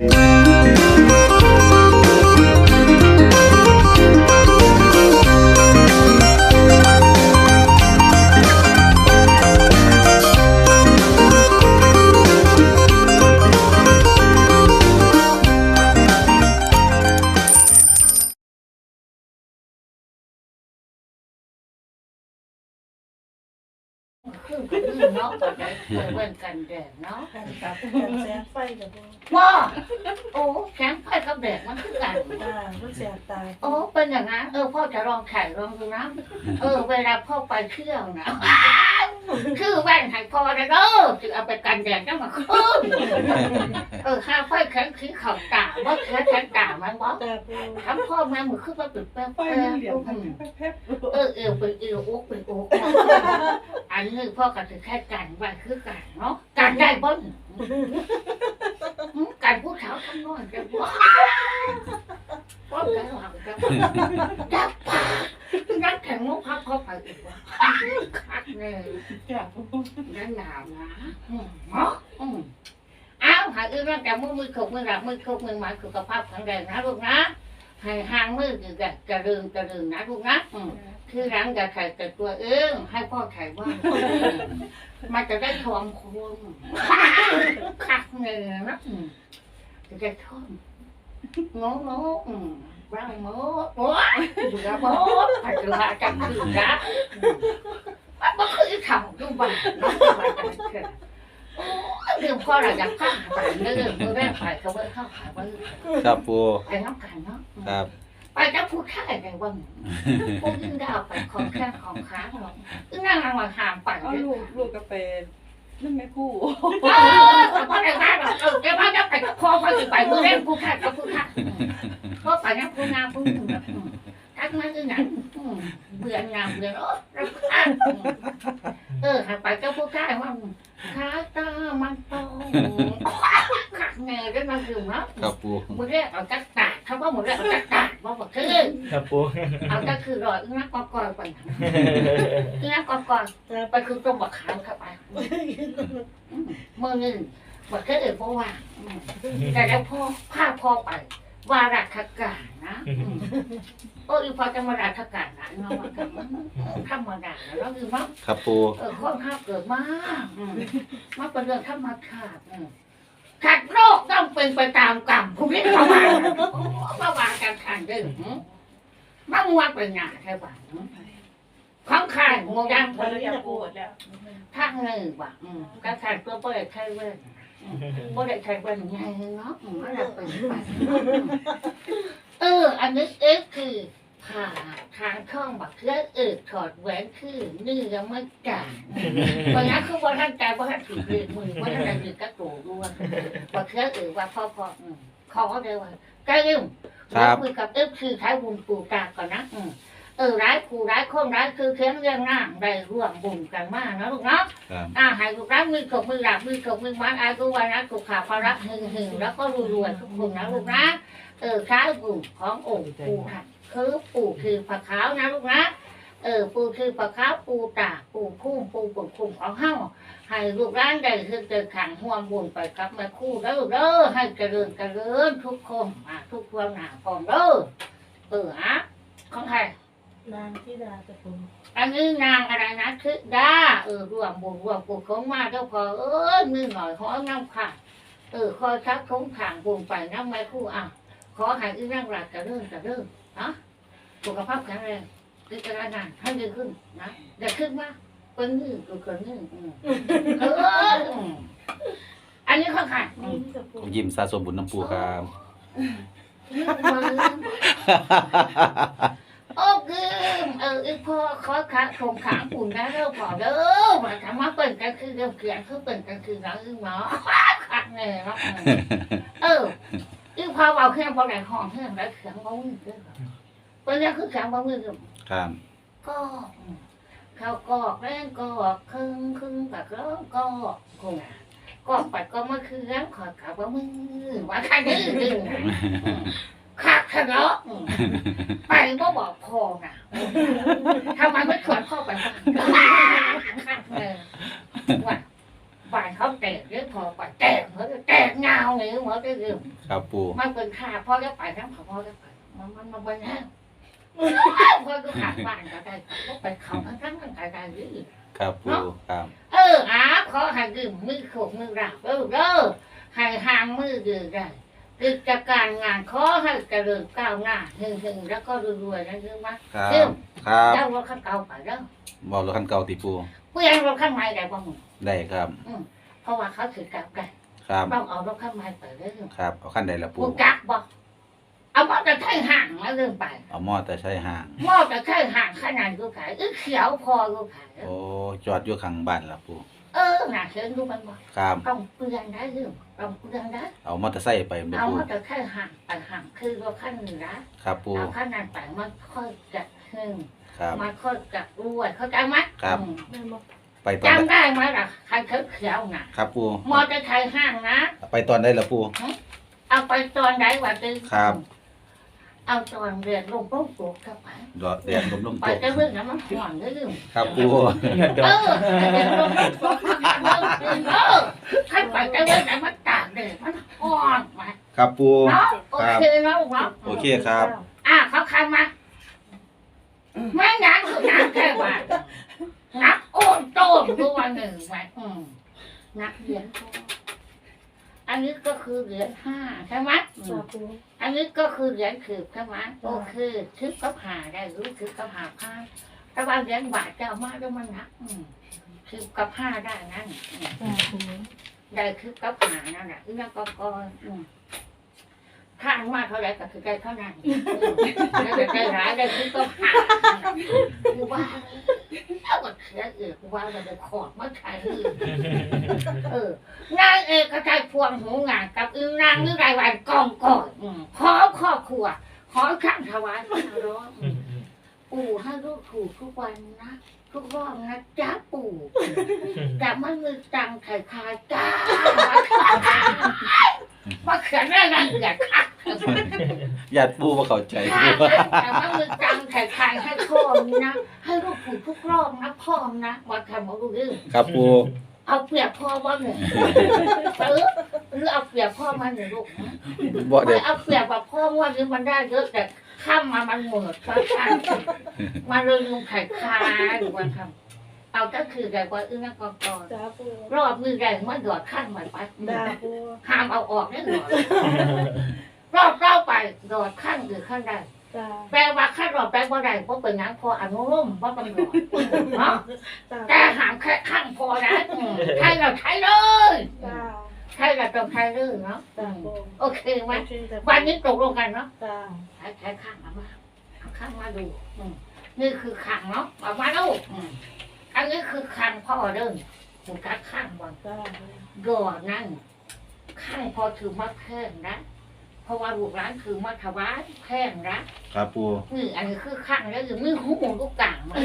คื ได้เปิดเบิ่งกันแดดเนาะกันกับกันแสงไฟกับพวกว่าโอ้แข็งไฟกับแดดมันคือกัน ตามันแสงตาโอ้เป็นอย่างนั้นเออพ่อจะลองแข่งลองดูนะเออเวลาพ่อไปเที่ยวนะคือแว่นให้พ่อนะเด้อจะเอาไปกันแดดจังมาคืนเออข้าไฟแข็งขี้เข่าตาว่าแข็งแข็งตามันบ่ตาพวกทำพ่อแม่มือขึ้นมาปิดแป๊บไฟแป๊มันเหลี่ยมบแป๊บเออเอวเป็นเอวอกเป็นอก อันนี้พ่อก็ถือแค่กันไว้คือกันเนาะกันได้บ่นกันผู้สาวทำน้อยจะบ่พ่อกันหลังจะบ่จับปากนักแข่งมุกพับเข้าไปอีกว่าคักเลยนั่นหนาวนะเนาะอ้าวหาอื่นร่างกายมือมือขบมือหลับมือขบมือหมายสุขภาพแข็งแรงนะลูกนะ ให้ห่างมืออยู่กับกระลืมกระลืมนะลูกนะอืมคือร้านจะถ่ายแต่ตัวเองให้พ่อถ่ายว่างมันจะได้ทองคุณคักเงินนะอืมจะได้ทองโง่โง่อืมร่างโม่โอ้ยดูนะโม่ผัดกระจับคือนะมันก็คือทำดูบ้านน้องบ้านกัน เถอะโอ้ยเรื่องพ่อเราอยากฆ่าไปเรื่องเมื่อแรกไปเขาไปเข้าขายไปครับปูแต่น้ำกันเนาะครับไปจะพูดแค่ไหนบ้างพวกยิ่งดาวไปของแค่ของค้างหรอกนั่งรางวัลหามปั่นเอาลูกลูกกาแฟนั่นแม่คู่เออแต่พอได้บ้านเออแกว่าจะไปกับพ่อพอจะไปเมื่อเล่พูดแค่กับพูดแค่พ่อไปนั่งพูดงามพูดหนึ่งแบบทักมาคือหนังเบื่องามเบื่อโอ้เออหาไปก็พูดแค่ว่าขาตามันโตขักเงยได้มา คือเนาะครับปูมือแรกเอาจักตาเขาว่ามือแรกเอาจักตาบอกว่าคือครับปูเอาก็คือรอยนักกอกอยไปนักกอกอยจ้าไปคือตรงบักขามเข้าไปมือหนึ่งบักแค่เอ่ยเพราะว่าแต่แล้วพ่อพาพ่อไปวาระขการนะโอ้ยพอจะมาราชการนะเนาะธรรมดาแล้วคือมั้งครับปูเออข้อข้าเกิดมากมาเป็นเรื่องธรรมชาติ ขัดโรคต้องเป็นไปตามกรรมพวกนี้เขาว่ามาว่ากันขันดึงมามัวเป็นหนาใช่ป่ะข้างข่ายโมยังพอแล้วอยากปวดแล้วทางหนึ่งว่ะการขัดตัวเปิดใช้เว้นบ่ได้ใช้เว้นไงเนาะมันจะเป็นไปเอออันนี้เอ็กคือ ผ่าทางช่องบักเลือเออถอดแหวนคือนี่ยังไม่จ่ายเพราะงั้นคือว่าท่านใจว่าท่านถือเรียมือว่าท่านถือกระตูด้วยบักเลือเออว่าพ่อพ่อขอเลยว่าใกล้ลืมคุยกับเอฟคือใช้บุญปูตาก่อนนะเออร้ายผู้ร้ายคนร้ายคือเคียงเรื่องง่างได้ร่วมบุญกันมากนะลูกเนาะครับอ่าให้ลูกรักมือขบมือหลับมือขบมือมัดอายุวันนะสุขาภาระหึงหึงแล้วก็รวยๆทุกคนนะลูกนะเออข้าวปู่ขององค์ปู่ค่ะ คือปู่คือผักขาวนะลูกนะเออปู่คือผักขาวปู่ตาปู่คุ้มปู่ปุ่นคุ้มของเฮาให้ลูกร้านได้คือเจอขังห่วงบุญไปกับแม่คู่แล้วลูกเด้อให้เจริญเจริญทุกคนอะทุกคนหนาพร้อมเด้อเออฮะของใครนางที่ดาตะพงอันนี้นางอะไรนะคือดาเออรวมบุญรวมบุญของมาเจ้าพอเออมือหน่อยขอน้ำค่ะเออคอยชักของขางบุญไปน้ำไม่คู่อะขอให้อีนั่งหลักจะเริ่มจะเริ่ม นะสุขภาพแข็งแรงกิจการงานให้ดีขึ้นนะอย่าขึ้นมากเป็นนี่กูเกินนี่อืมเอออืมอันนี้ข้อขาดอืนี่มตะพงยิ้มสะสมบุญน้ำปูครับ โอ้คือเอออีพ่อขอขาคงขาปุ่นได้เด้อพอเด้อมาทำมาเป็นกันคือเดียวเขียนคือเป็นกันคือเราอึ้งเนาะขาดแน่เนาะเออ อีพ่อเอาแค่พอไหนห้องแค่ไหนเขียนบ่มือเด้อเป็นยังคือเขียนบ่มือเด้อครับก็เขาก็แรงก็ครึ่งครึ่งแต่ก็ก็คงก็ปัดก็มาคือแล้วขอขาบ่มือว่าใครดื้อดื้อขาดเนาะไปก็บอกพ่อนะทำไมไม่ชวนพ่อไปบ้างเออว่า บ้านเขาแตกเรื่องพอไปแตกเหมือนแตกเงาหรือเหมือนจะยืมครับปูมันเป็นค่าพ่อจะไปทั้งเขาพ่อจะไปมันมันมันเป็นแห้งพ่อก็ขาดบ้านก็ได้ก็ไปเขาทั้งทั้งทั้งกายกายยืมครับปูครับ เอออาขอให้ยืมมือโขกมือราบเออเด้อให้ห่างมือยืมได้กิจการงานขอให้เจริญก้าวหน้าหึงหึงๆแล้วก็รวยๆนะยืมมาครับครับเจ้ารถข้าเก่าไปแล้วบอกรถคันเก่าติปูเพื่อนรถข้างในได้บ้าง ได้ครับเพราะว่าเขาถือกลับกันครับ ต้องเอารถข้างในไปเรื่อยครับ เอาขั้นใดละปูกูกักบอกเอามอจะใช้ห่างมาเรื่องไปเอาหม้อแต่ใช้ห่าง มอจะใช้ห่างขนาดกูขายเออเขียวพอกูขายโอ้จอดอยู่ข้างบ้านละปูเออหนาเชิญดูมันบอกครับ ต้องเปลืองได้เรื่องต้องเปลืองได้เอามอเตอร์ไซค์ไปบ่เอาปูมอจะใช้ห่างไปห่างคือรถขั้นหนึ่งนะครับปูเอาขั้นนั้นไปมันค่อยจะหึงครับ มันค่อยจะรวยเข้าใจไหมครับ อืม แม่บอก ไปตอนใดจำได้ไหมล่ะใครเขียวเขียวๆน่ะครับปูมอจะใช้ห่างนะไปตอนได้ละปูเอาไปตอนไหนวะตึงครับ เอาตอนเรียนลงปุ๊บปลูกเข้าไปดอดแดดลมลมไปตกจะเรื่องนั้นมันห่วงได้เรื่องครับปูเออเรียนลงปุ๊บปลูกเข้าไปเออให้ไปจะเรื่องนั้นมันตากแดดมันห่วงมาครับปูเนาะโอเคเนาะเนาะโอเคครับ อะเขาคันมาไม่งั้นคือนักแค่ว่า นักโอนโต้มดูวันหนึ่งไหมอืมนักเหรียญทองอันนี้ก็คือเหรียญห้าใช่ไหมอืม ปูอันนี้ก็คือเหรียญขืบใช่ไหมก็คือคืบกับหาได้รู้คืบกับหาผ้าแต่ว่าเหรียญบาทจะเอามาแล้วมันหนักอืมคืบกับผ้าได้นั่นอืมจ้าปูได้คืบกับหานั่นแหละนี่ก็ก็อืมข้างมาเท่าไหรก็คือได้เท่านั้นอืมแล้วจะได้ร้ายได้คืบกับหาคือว่าแเสียเอกว่าเราจะขอดมาใช้เออนางเอกก็ใจพวงหูงานกับอึงนางนึกไรวันกองก่อนอืมขอครอบครัวขอข้างถวายพระร้องปู่ให้ลูกถูกทุกวันนะ ทุกรอบนะจ้าปู่แต่มันมือตังไข่คาจ้ามาเขียนได้รังเกียจค่ะญาติปูมาเข้าใจแต่มันมือตังไข่คายให้พ่อมนะ ให้ลูกถูกทุกรอบนะพ่อมนะมาทำมาดูดิครับปูเอาเปรียบพ่อว่าหนึ่งเออหรือเอาเปรียบพ่อมาหนึ่งลูกนะบ่ไม่ได้เอาเปรียบแบบพ่อว่านี้มันได้เยอะแต่ ข้ามมามันหมดเพราะข้ามมาเลยลุงไข่คาหรือว่าทำเอาก็คือแต่ว่าอึ้งนักกอนจ้าปูรอบมือแรงมันหยอดข้างใหม่ไปจ้าปูห้ามเอาออกแน่นอนรอบเล่าไปหยอดข้างหรือข้างใดจ้าแปลว่าข้างรอบแปลว่าใดเพราะเป็นหยังพออนุโลมว่าเป็นหยอดเนาะจ้าแต่หามแค่ข้างพอนะอืมใช่เราใช้เลยจ้า ใช่เราต้องใช้เลยเนาะจ้าปูโอเคไหมโอเคจ้าวันนี้ตกลงกันเนาะจ้าใช้ใช้ข้างเอามาเอาข้างมาดูอืมนี่คือขังเนาะเอามาดูอืมอันนี้คือขังพ่อเริ่มถึงการข้างบอลจ้าก่อนนั่นข้างพอถือมาแพงนะเพราะว่าลูกร้านถือมาถวายแพงนะครับปูนี่อันนี้คือข้างแล้วคือมือหูลูกกลางมา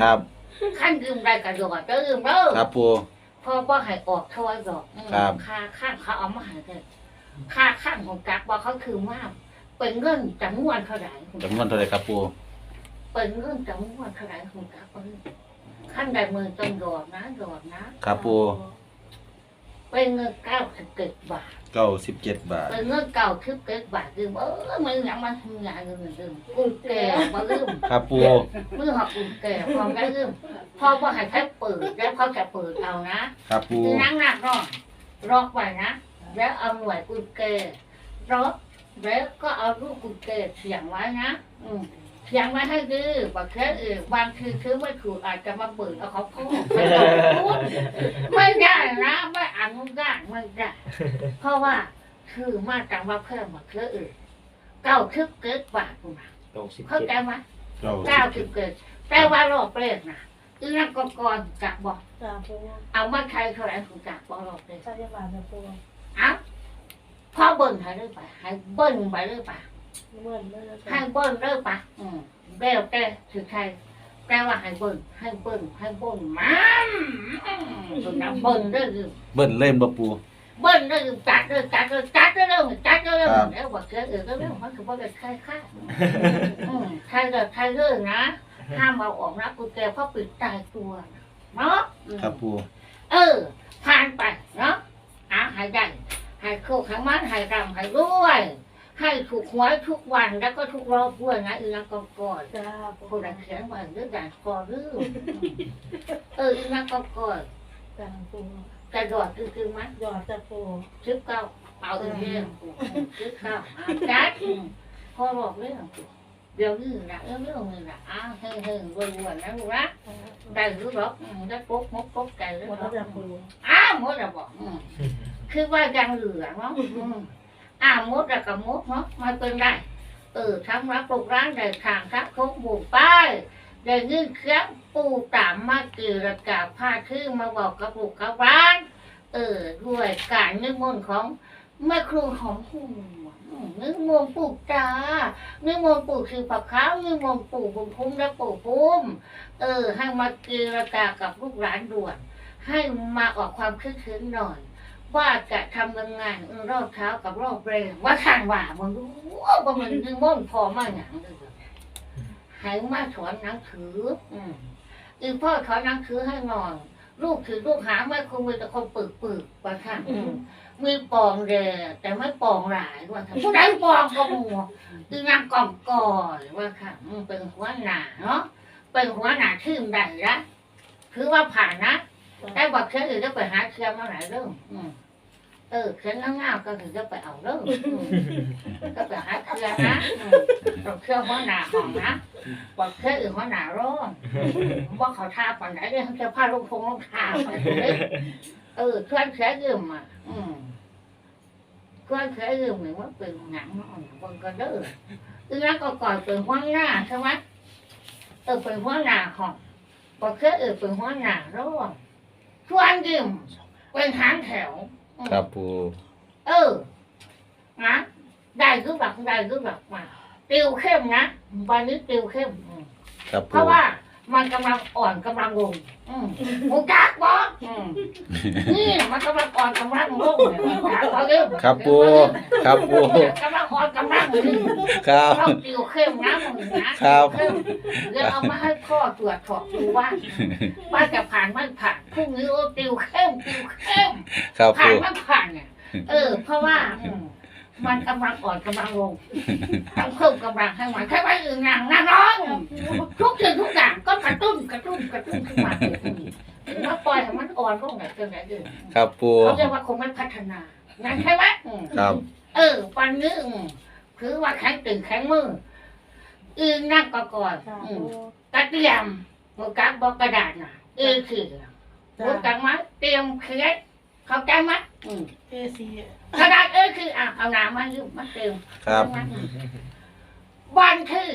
ครับข้างยืมได้กระโดดก็ยืมเด้อครับปูเพราะว่าให้ออกทอยดอกอืมครับ ค่าข้างเขาเอามาให้เลยค่าข้างของกักว่าเขาคือว่าเป็นเงินจำนวนเท่าไหร่จำนวนเท่าไหร่ครับปูเป็นเรื่องจำนวนเท่าไหร่ของกับเอ้ยขั้นใดมือจงดอกนะดอกนะครับปู เป็นเงินเก้าสิบเจ็ดบาทเก้าสิบเจ็ดบาท เป็นเงินเก้าสิบเจ็ดบาทลืมเออมือยังมาทำงานลืมลืมกุญแจมาลืมครับปูมือหักกุญแจพร้อมได้ลืมพ่อว่าให้แค่เปิดแล้วเขาจะเปิดเอานะครับปูคือนั่งหนักรอกรอกไว้นะแล้วเอาหน่วยกุญแจรอกแล้วก็เอาลูกกุญแจเสียงไว้นะอืมเสียงไว้ให้ดื้อบอกแค่เออบางทีคือไม่ถูกอาจจะมาเปิดเอาเขาพ่อไม่ต้องพูดไม่ได้นะไม่ อนุญาตไม่ได้เพราะว่าคือมาจังว่าเพิ่มมาเคือเออเก้าทึบเกิดบาทกูนะตกสิบเข้าเจ็ดใจไหมเก้าเก้าสิทึบบเกิดแปลว่ารอบเปรตนะอีนักกกรจักบอกจ้าปูเอามาใครเท่าไหร่ถูกจักบอกรอบเปรตใช่บาทจ้าปูเอ้าพ่อเบิ้ลให้เรื่อยไปให้เบิ้ลไปเรื่อยไปเหมือนเลยจ้าให้เบิ้ลเรื่อยไปอืมเบลแต่ถือใคร แปลว่าให้เบิ้ลให้เบิ้ลให้เบิ้ลมันถูกนะเบิ้ลเรื่อยเบิ้ลเล่มบ่ปู เบิ้ลเรื่อยจัดเรื่อยจัดเรื่อยจัดเรื่อยจัดเรื่อยครับ แล้วบอกเกิดเออก็เรื่องมันคือว่าเป็นใครค่าอืมใครเกิดใครเรื่องนะห้ามเอาออกนะกูแกเพราะปิดตายตัวเนาะอืม ครับปู เออผ่านไปเนาะอะให้ได้ให้โคกให้มันให้รำให้รวย ให้ถูกหวยทุกวันแล้วก็ทุกรอบด้วยนะอีนักกอกอดจ้าปูคนละเขียนวันหรือด่านคอหรือเอออีนักกอกอดจ้าปูกระโดดคือคือมันหยอดจ้าปูชิบเก้าเอาอีกเรื่องชิบเก้าอะจัดพอบอกเรื่องเดี๋ยวนี้นะเรื่องเรื่องนี้นะอ้าวเฮ้ยเฮ้ยวนวนนะลูกนะได้หรือหรอกอืมได้ปุ๊บมกปุ๊บไก่หรือหมดหรแล้อวจ้าปูอ้าวมดอะบอกอืมคือว่ายังเหลือเนาะอืม อ้าวมดอะกับมดเนาะไมันเป็นไรเออทั้งรับปลูกร้านได้ทางครับคงหมู่ป้ายได้ยื่นเครื่องปูตามมาเกี่ระกาผ้าชื่อมาบอกกับปลูกกับร้าน เออด้วยการนึกมนต์ของแม่ครูหอมหูอืมนึกมนต์ปลูกตานึกมนต์ปลูกคือผักข้าวนึกมนต์ปลูกบุญคุ้มและปลูกพุ่มเออ ให้มาเจรจากับลูกหลานด่วน ให้มาออกความคิดถึงหน่อย ว่าจะทำยังไงเออรอบเช้ากับรอบเร็วว่าทางว่ามึงรู้ว่ามันคือม่นพอมากอย่างเดียวให้มาถอนหนังสือ อืมอีพ่อถอนหนังสือให้นอยลูกถือลูกหาไม่คงมีแต่คนปึกปึกว่าทางมีปองเดแต่ไม่ปองหลายว่าทางผู้ใดปองก็มัวคือนางกองก่อนว่าค่ะอืมเป็นหัวหน้าเนาะเป็นหัวหน้าทีมใดละถือว่าผ่านนะ ได้บอกเชื่ออื่นจะไปหาเชื่อมาไหนเรื่องอืมเออเชื่อง่ายๆก็ถือจะไปเอาเรื่องอืมก็ไปหาเชื่อนะอืมต้องเชื่อหัวหน้าของนะบอกเชื่ออื่นหัวหน้าร้อนว่าเขาท่าปันไหนเรื่องเชื่อผ้าลงพงลงทาไปเลยเออเชื่อเชื่อยืมอะอืมเชื่อเชื่อยืมเหมือนว่าเป็นหนังอ่อนบนกระเด้ออือแล้วก็ก่อนเป็นหัวหน้าใช่ไหมเออเป็นหัวหน้าของบอกเคยเออเป็นหัวหน้าร้อน ชวนยิ้มเป็นหางแถวอืมครับปูเออนะได้คือแบบได้คือแบบมาติวเข้มนะวันนี้ติวเข้มอืมครับเพปูราะว่า มันกำลังอ่อนกำลังลงอืมหมูจักบอกอืมนี่มันกำลังอ่อนกำลังลงเนี่ยหมูจักบอกเร็วครับปูครับปูกำลังอ่อนกำลังลงครับ ต้องติวเข้มนะมึงนะครับ เข้มเดี๋ยวเอามาให้พ่อตรวจสอบดูว่าว่าจะผ่านไม่ผ่านพรุ่งนี้โอ้ติวเข้มติวเข้มครับผ่าปูนไม่ผ่านเนี่ยเออ เพราะว่าอืม มันกำลังอ่อนกำลังลงต้องเพิ่มกำลังให้มันแค่ว่าอื่นอย่างนะน้องทุกสิ่งทุกอย่างก็กระตุ้นกระตุ้นกระตุ้นขึ้นมาเลยอืมแล้วปล่อยให้มันอ่อนลงไหนเกินไหนเกินครับปูเขาเรียกว่าคงไม่พัฒนานั่นใช่ไหมอืมครับ เออวันนี้อืมคือว่าแข็งตึงแข็งมืออือนั่งก็ก่อนจ้าอืปูมกระเทียมหัวกักบอกกระดาษน่ะเออคือหัวกักมาเตรียมเคลียร์ เข้าใจไหมอืมเอซีกระดาษเออคืออะเอาน้ำมาอยู่มาเตรียมครับวันคือ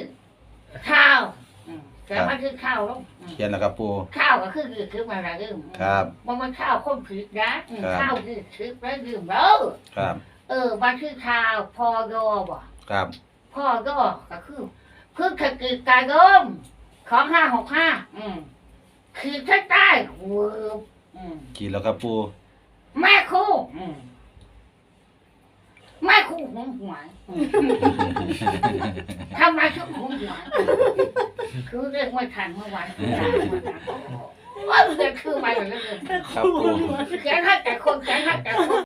ข้าวอืมแต่มันคือข้าวลงอืม เขียนแล้วครับปู ข้าวก็คือคือคือมาอะไรดื่มครับมันมันข้าวข้นผิดนะอืมครับ ข้าวคือคือแล้วดื่มแล้วครับ เออวันคือข้าวพอยอบ่ครับพ่อก็ก็คือพืชขกิจการยมของห้าหกห้าอืมคือใต้ใต้เวิร์บอืมขีดแล้วครับปู แม่ครู่อืมแม่ครู่หงหวยอืมทำไมถึงหงหวยคือเรียกไม่ทันเมื่อวานคือด่าเมื่อวานว่าเรียกคือมาอย่างนั้นเลยครับปูเขียนให้แต่คนเขียนให้แต่คน